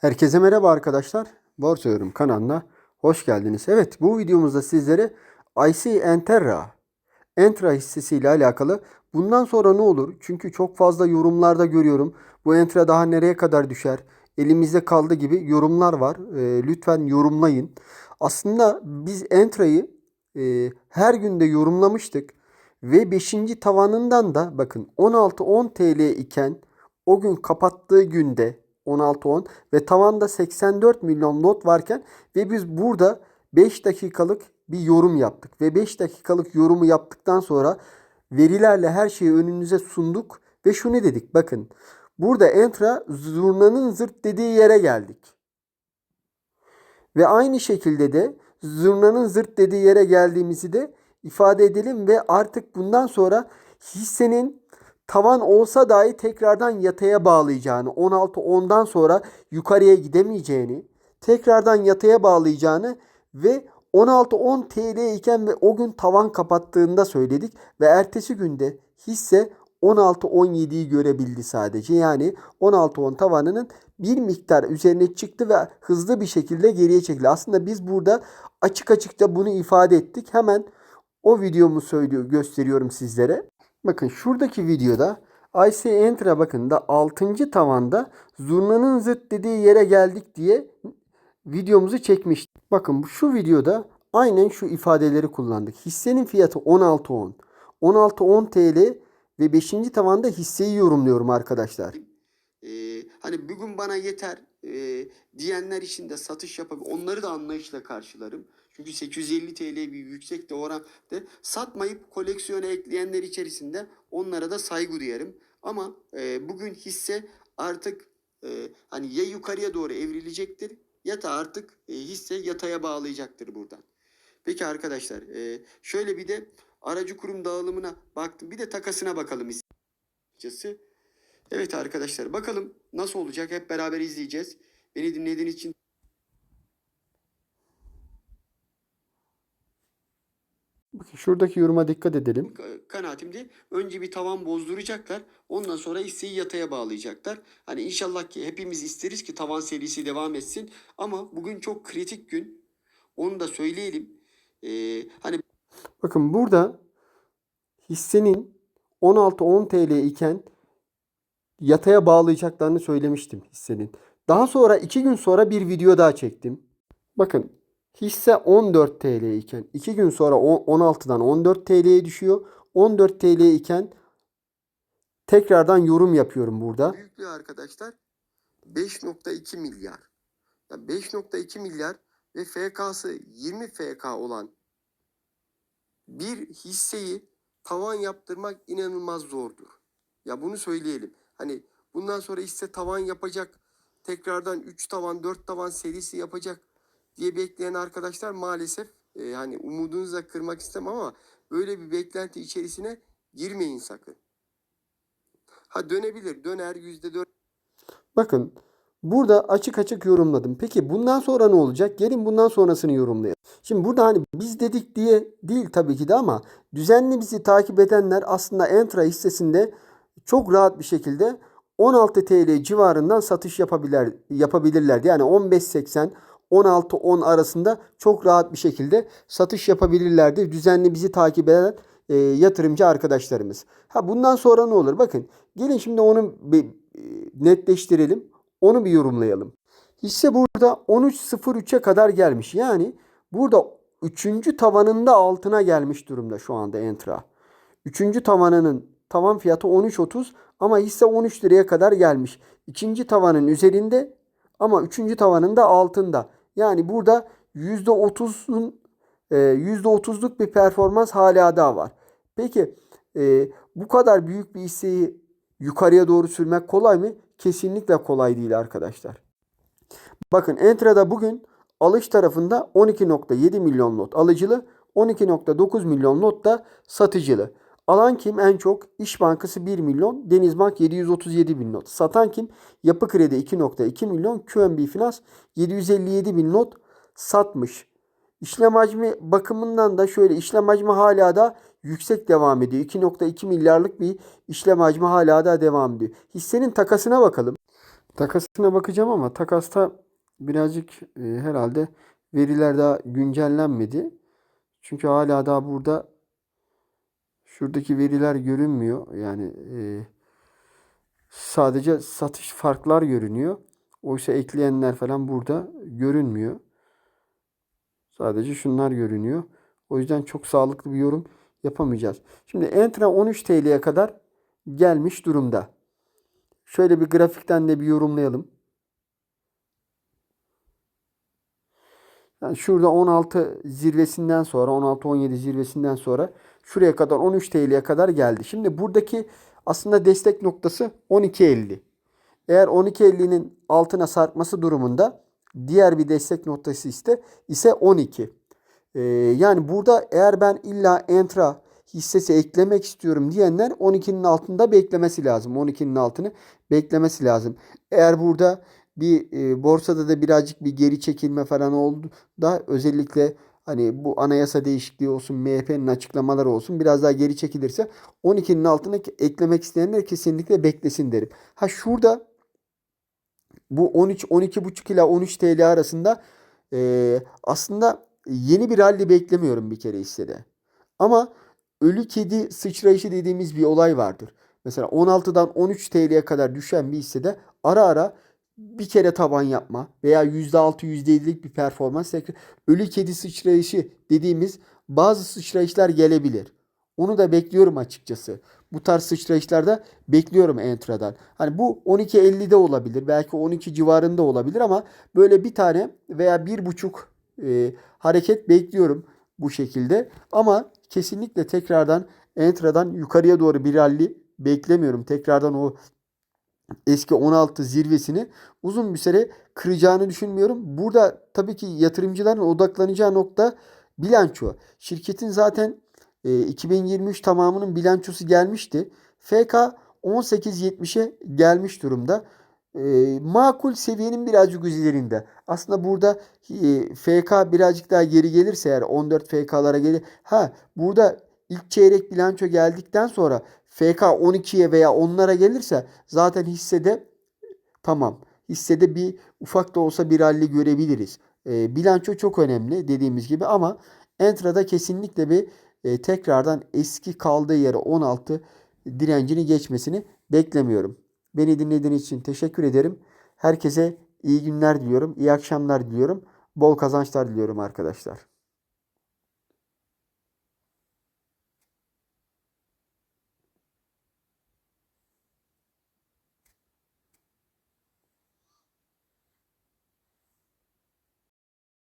Herkese merhaba arkadaşlar. Borsa Yorum kanalına hoş geldiniz. Evet bu videomuzda sizlere IC Enterra Entra hissesiyle alakalı bundan sonra ne olur? Çünkü çok fazla yorumlarda görüyorum. Bu Entra daha nereye kadar düşer? Elimizde kaldı gibi yorumlar var. Ee, lütfen yorumlayın. Aslında biz Entra'yı e, her günde yorumlamıştık. Ve 5. tavanından da bakın 16-10 TL iken o gün kapattığı günde 16-10 ve tavanda 84 milyon lot varken ve biz burada 5 dakikalık bir yorum yaptık. Ve 5 dakikalık yorumu yaptıktan sonra verilerle her şeyi önünüze sunduk ve şunu dedik. Bakın burada Entra zurnanın zırt dediği yere geldik. Ve aynı şekilde de zurnanın zırt dediği yere geldiğimizi de ifade edelim ve artık bundan sonra hissenin tavan olsa dahi tekrardan yataya bağlayacağını, 16-10'dan sonra yukarıya gidemeyeceğini, tekrardan yataya bağlayacağını ve 16-10 TL iken ve o gün tavan kapattığında söyledik ve ertesi günde hisse 16-17'yi görebildi sadece. Yani 16-10 tavanının bir miktar üzerine çıktı ve hızlı bir şekilde geriye çekildi. Aslında biz burada açık açıkça bunu ifade ettik. Hemen o videomu söylüyor, gösteriyorum sizlere. Bakın şuradaki videoda IC Enter'a bakın da 6. tavanda zurnanın zıt dediği yere geldik diye videomuzu çekmiştik. Bakın şu videoda aynen şu ifadeleri kullandık. Hissenin fiyatı 16.10. 16.10 TL ve 5. tavanda hisseyi yorumluyorum arkadaşlar. Ee, hani bugün bana yeter e, diyenler için de satış yapabilir. Onları da anlayışla karşılarım. Çünkü 850 TL bir yüksek de oranda satmayıp koleksiyona ekleyenler içerisinde onlara da saygı duyarım. Ama e, bugün hisse artık e, hani ya yukarıya doğru evrilecektir ya da artık e, hisse yataya bağlayacaktır buradan. Peki arkadaşlar e, şöyle bir de aracı kurum dağılımına baktım. Bir de takasına bakalım açıkçası. Evet arkadaşlar bakalım nasıl olacak hep beraber izleyeceğiz. Beni dinlediğiniz için şuradaki yoruma dikkat edelim. ka- kanaatimde önce bir tavan bozduracaklar. Ondan sonra hisseyi yataya bağlayacaklar. Hani inşallah ki hepimiz isteriz ki tavan serisi devam etsin. Ama bugün çok kritik gün. Onu da söyleyelim. Ee, hani Bakın burada hissenin 16-10 TL iken yataya bağlayacaklarını söylemiştim hissenin. Daha sonra 2 gün sonra bir video daha çektim. Bakın hisse 14 TL iken 2 gün sonra on- 16'dan 14 TL'ye düşüyor. 14 TL iken tekrardan yorum yapıyorum burada. büyüklüğü arkadaşlar 5.2 milyar. Ya 5.2 milyar ve FK'sı 20 FK olan bir hisseyi tavan yaptırmak inanılmaz zordur. Ya bunu söyleyelim. Hani bundan sonra hisse tavan yapacak, tekrardan 3 tavan, 4 tavan serisi yapacak diye bekleyen arkadaşlar maalesef e, hani umudunuzu da kırmak istemem ama böyle bir beklenti içerisine girmeyin sakın. Ha dönebilir, döner yüzde dört Bakın burada açık açık yorumladım. Peki bundan sonra ne olacak? Gelin bundan sonrasını yorumlayalım. Şimdi burada hani biz dedik diye değil tabii ki de ama düzenli bizi takip edenler aslında Entra hissesinde çok rahat bir şekilde 16 TL civarından satış yapabilir, yapabilirlerdi. Yani 15.80 16-10 arasında çok rahat bir şekilde satış yapabilirlerdi. Düzenli bizi takip eden e, yatırımcı arkadaşlarımız. Ha bundan sonra ne olur? Bakın gelin şimdi onu bir e, netleştirelim. Onu bir yorumlayalım. Hisse burada 13.03'e kadar gelmiş. Yani burada 3. tavanında altına gelmiş durumda şu anda Entra. 3. tavanının tavan fiyatı 13.30 ama hisse 13 liraya kadar gelmiş. İkinci tavanın üzerinde ama üçüncü tavanın da altında. Yani burada %30'un e, %30'luk bir performans hala daha var. Peki e, bu kadar büyük bir hisseyi yukarıya doğru sürmek kolay mı? Kesinlikle kolay değil arkadaşlar. Bakın Entra'da bugün alış tarafında 12.7 milyon lot alıcılı, 12.9 milyon lot da satıcılı. Alan kim en çok? İş Bankası 1 milyon, Denizbank 737 bin not. Satan kim? Yapı Kredi 2.2 milyon, QNB Finans 757 bin not satmış. İşlem hacmi bakımından da şöyle işlem hacmi hala da yüksek devam ediyor. 2.2 milyarlık bir işlem hacmi hala da devam ediyor. Hissenin takasına bakalım. Takasına bakacağım ama takasta birazcık e, herhalde veriler daha güncellenmedi. Çünkü hala daha burada şuradaki veriler görünmüyor. Yani e, sadece satış farklar görünüyor. Oysa ekleyenler falan burada görünmüyor. Sadece şunlar görünüyor. O yüzden çok sağlıklı bir yorum yapamayacağız. Şimdi Entra 13 TL'ye kadar gelmiş durumda. Şöyle bir grafikten de bir yorumlayalım. Yani şurada 16 zirvesinden sonra 16-17 zirvesinden sonra şuraya kadar 13 TL'ye kadar geldi. Şimdi buradaki aslında destek noktası 12.50. Eğer 12.50'nin altına sarkması durumunda diğer bir destek noktası ise ise 12. Ee, yani burada eğer ben illa Entra hissesi eklemek istiyorum diyenler 12'nin altında beklemesi lazım. 12'nin altını beklemesi lazım. Eğer burada bir e, borsada da birazcık bir geri çekilme falan oldu da özellikle hani bu anayasa değişikliği olsun, MHP'nin açıklamaları olsun biraz daha geri çekilirse 12'nin altına eklemek isteyenler kesinlikle beklesin derim. Ha şurada bu 13 12,5 ila 13 TL arasında e, aslında yeni bir rally beklemiyorum bir kere hissede. Ama ölü kedi sıçrayışı dediğimiz bir olay vardır. Mesela 16'dan 13 TL'ye kadar düşen bir hissede ara ara bir kere taban yapma veya %6 %7'lik bir performans ölü kedi sıçrayışı dediğimiz bazı sıçrayışlar gelebilir. Onu da bekliyorum açıkçası. Bu tarz sıçrayışlarda bekliyorum Entra'dan. Hani bu 12.50'de olabilir. Belki 12 civarında olabilir ama böyle bir tane veya bir buçuk e, hareket bekliyorum bu şekilde. Ama kesinlikle tekrardan Entra'dan yukarıya doğru bir rally beklemiyorum. Tekrardan o eski 16 zirvesini uzun bir süre kıracağını düşünmüyorum. Burada tabii ki yatırımcıların odaklanacağı nokta bilanço. Şirketin zaten e, 2023 tamamının bilançosu gelmişti. FK 18.70'e gelmiş durumda. E, makul seviyenin birazcık üzerinde. Aslında burada e, FK birazcık daha geri gelirse eğer 14 FK'lara gelir. Ha burada ilk çeyrek bilanço geldikten sonra FK 12'ye veya 10'lara gelirse zaten hissede tamam. Hissede bir ufak da olsa bir rally görebiliriz. E, bilanço çok önemli dediğimiz gibi ama Entra'da kesinlikle bir e, tekrardan eski kaldığı yere 16 direncini geçmesini beklemiyorum. Beni dinlediğiniz için teşekkür ederim. Herkese iyi günler diliyorum. iyi akşamlar diliyorum. Bol kazançlar diliyorum arkadaşlar.